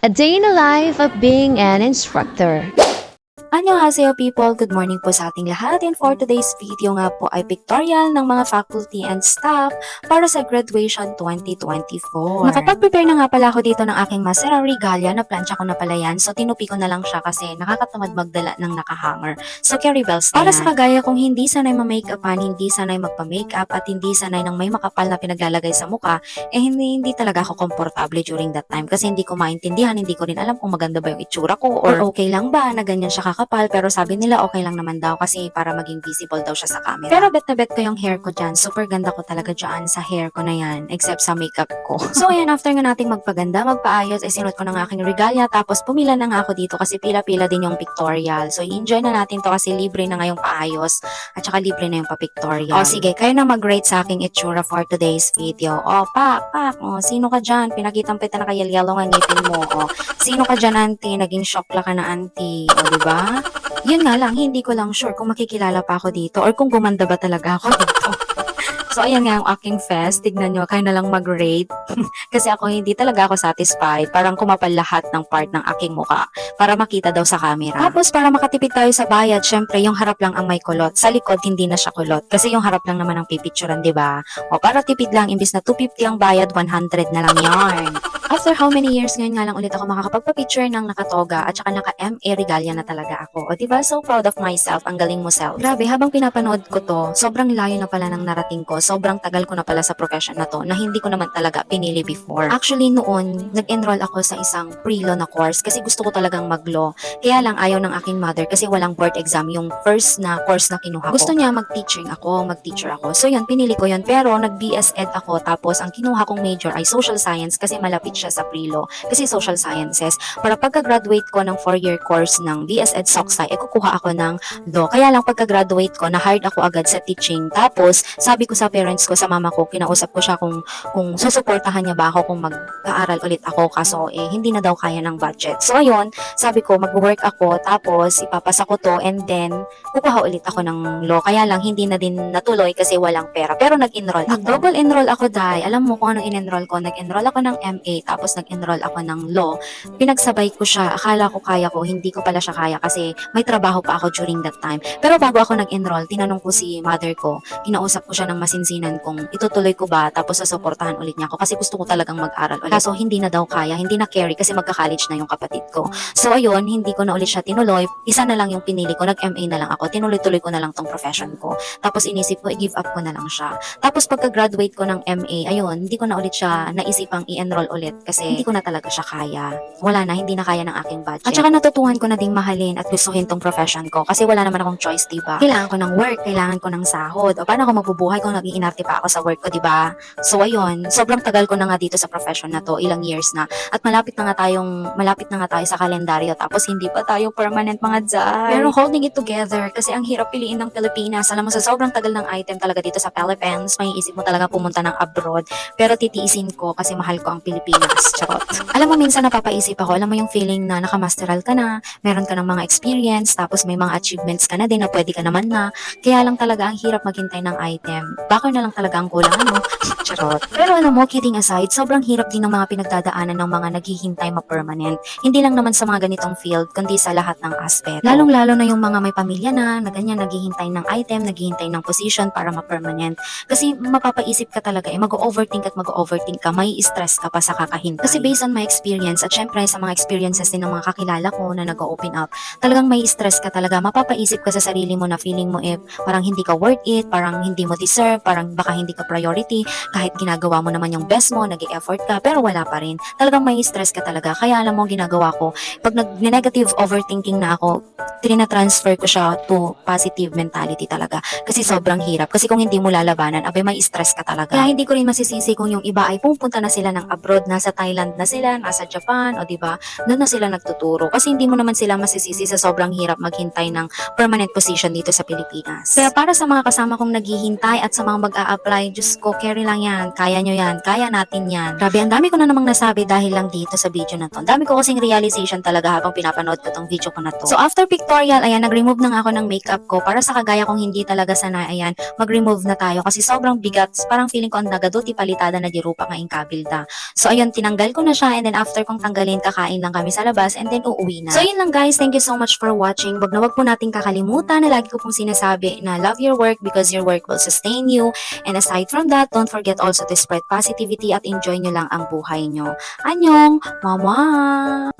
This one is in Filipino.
A day in the life of being an instructor. Annyeonghaseyo people! Good morning po sa ating lahat and for today's video nga po ay pictorial ng mga faculty and staff para sa graduation 2024. Nakapag-prepare na nga pala ako dito ng aking masera regalia na plancha ko na pala yan so tinupi ko na lang siya kasi nakakatamad magdala ng nakahanger. So carry bells Para sa kagaya kung hindi sanay ma-makeupan, hindi sanay magpa-makeup at hindi sanay ng may makapal na pinaglalagay sa muka, eh hindi, hindi talaga ako komportable during that time kasi hindi ko maintindihan, hindi ko rin alam kung maganda ba yung itsura ko or okay lang ba na ganyan siya kakapal pero sabi nila okay lang naman daw kasi para maging visible daw siya sa camera. Pero bet na bet ko yung hair ko dyan. Super ganda ko talaga dyan sa hair ko na yan except sa makeup ko. so ayan, after nga nating magpaganda, magpaayos, ay sinuot ko ng aking regalia tapos pumila na nga ako dito kasi pila-pila din yung pictorial. So i-enjoy na natin to kasi libre na nga yung paayos at saka libre na yung pa-pictorial. O sige, kayo na mag-rate sa aking itsura for today's video. O, pak, pak, o, sino ka dyan? Pinakitang pita na kayal-yalo nga ngipin mo. O, sino ka dyan, auntie? Naging shock la ka na, auntie. O, di ba? Yun nga lang, hindi ko lang sure kung makikilala pa ako dito or kung gumanda ba talaga ako dito. So, ayan nga ang aking fest. Tignan nyo, kayo na lang mag-rate. Kasi ako hindi talaga ako satisfied. Parang kumapal lahat ng part ng aking muka para makita daw sa camera. Tapos, para makatipid tayo sa bayad, syempre, yung harap lang ang may kulot. Sa likod, hindi na siya kulot. Kasi yung harap lang naman ang pipicturean, di ba? O, para tipid lang, imbis na 250 ang bayad, 100 na lang yarn. After how many years ngayon nga lang ulit ako makakapagpa-picture ng nakatoga at saka naka-MA regalia na talaga ako. O diba, so proud of myself, ang galing mo self. Grabe, habang pinapanood ko to, sobrang layo na pala ng narating ko, sobrang tagal ko na pala sa profession na to, na hindi ko naman talaga pinili before. Actually, noon, nag-enroll ako sa isang pre-law na course kasi gusto ko talagang mag-law. Kaya lang ayaw ng aking mother kasi walang board exam yung first na course na kinuha ko. Gusto niya mag-teaching ako, mag-teacher ako. So yun, pinili ko yun. Pero nag-BS Ed ako tapos ang kinuha kong major ay social science kasi malapit siya sa pre-law. Kasi social sciences. Para pagka-graduate ko ng 4-year course ng BS Ed Socsci, eh kukuha ako ng law. Kaya lang pagka-graduate ko, na-hired ako agad sa teaching. Tapos, sabi ko sa parents ko, sa mama ko, kinausap ko siya kung, kung susuportahan niya ba ako kung mag-aaral ulit ako. Kaso, eh, hindi na daw kaya ng budget. So, ayun, sabi ko, mag-work ako, tapos ipapasa ko to, and then, kukuha ulit ako ng law. Kaya lang, hindi na din natuloy kasi walang pera. Pero nag-enroll ako. Nag-double enroll ako, dahil Alam mo kung anong in-enroll ko? Nag-enroll ako ng MA, tapos nag-enroll ako ng law. Pinagsabay ko siya. Akala ko kaya ko, hindi ko pala siya kaya kasi may trabaho pa ako during that time. Pero bago ako nag-enroll, tinanong ko si mother ko, kinausap ko siya ng masinsinan kung itutuloy ko ba, tapos sasuportahan ulit niya ako kasi gusto ko talagang mag-aral ulit. Kaso hindi na daw kaya, hindi na carry kasi magka-college na yung kapatid ko. So ayun, hindi ko na ulit siya tinuloy. Isa na lang yung pinili ko, nag-MA na lang ako. Tinuloy-tuloy ko na lang tong profession ko. Tapos inisip ko, i-give up ko na lang siya. Tapos pagka-graduate ko ng MA, ayun, hindi ko na ulit siya naisipang i-enroll ulit kasi hindi ko na talaga siya kaya. Wala na, hindi na kaya ng aking budget. At saka natutuhan ko na ding mahalin at gustuhin tong profession ko kasi wala naman akong choice, diba? Kailangan ko ng work, kailangan ko ng sahod. O paano ako magbubuhay kung nag-iinarte pa ako sa work ko, diba? So ayun, sobrang tagal ko na nga dito sa profession na to, ilang years na. At malapit na nga tayong, malapit na nga tayo sa kalendaryo tapos hindi pa tayo permanent mga dzay. Pero holding it together kasi ang hirap piliin ng Pilipinas. Alam mo, sa sobrang tagal ng item talaga dito sa Philippines, may isip mo talaga pumunta ng abroad. Pero titiisin ko kasi mahal ko ang Pilipinas. Charot. Alam mo, minsan napapaisip ako, alam mo yung feeling na nakamasteral ka na, meron ka ng mga experience, tapos may mga achievements ka na din na pwede ka naman na. Kaya lang talaga ang hirap maghintay ng item. Bakit na lang talaga ang kulang, ano? Charot. Pero alam mo, kidding aside, sobrang hirap din ng mga pinagdadaanan ng mga naghihintay ma-permanent. Hindi lang naman sa mga ganitong field, kundi sa lahat ng aspect. Lalong-lalo na yung mga may pamilya na, na ganyan, naghihintay ng item, naghihintay ng position para ma-permanent. Kasi mapapaisip ka talaga, eh, mag-overthink at mag-overthink ka, may stress ka pa sa kakahintay. Kasi based on my experience, at syempre sa mga experiences din ng mga kakilala ko na nag-open up, talagang may stress ka talaga, mapapaisip ka sa sarili mo na feeling mo eh, parang hindi ka worth it, parang hindi mo deserve, parang baka hindi ka priority, kahit ginagawa mo naman yung best mo, nag effort ka, pero wala pa rin. Talagang may stress ka talaga. Kaya alam mo, ginagawa ko, pag nag-negative overthinking na ako, trina-transfer ko siya to positive mentality talaga. Kasi sobrang hirap. Kasi kung hindi mo lalabanan, abay may stress ka talaga. Kaya hindi ko rin masisisi kung yung iba ay pupunta na sila ng abroad, nasa Thailand na sila, nasa Japan, o di ba? Doon na sila nagtuturo. Kasi hindi mo naman sila masisisi sa sobrang hirap maghintay ng permanent position dito sa Pilipinas. Kaya para sa mga kasama kong naghihintay at sa mga mga mag-a-apply, Diyos ko, carry lang yan. Kaya nyo yan. Kaya natin yan. Grabe, ang dami ko na namang nasabi dahil lang dito sa video na to. Ang dami ko kasing realization talaga habang pinapanood ko tong video ko na to. So after pictorial, ayan, nag-remove na ako ng makeup ko para sa kagaya kong hindi talaga sanay, ayan, mag-remove na tayo kasi sobrang bigat. Parang feeling ko ang nagaduti palitada na di rupa nga kabilda. So ayun, tinanggal ko na siya and then after kong tanggalin, kakain lang kami sa labas and then uuwi na. So yun lang guys, thank you so much for watching. Wag na wag po nating kakalimutan na lagi ko pong sinasabi na love your work because your work will sustain you. And aside from that, don't forget also to spread positivity at enjoy nyo lang ang buhay nyo. Anyong! Mama!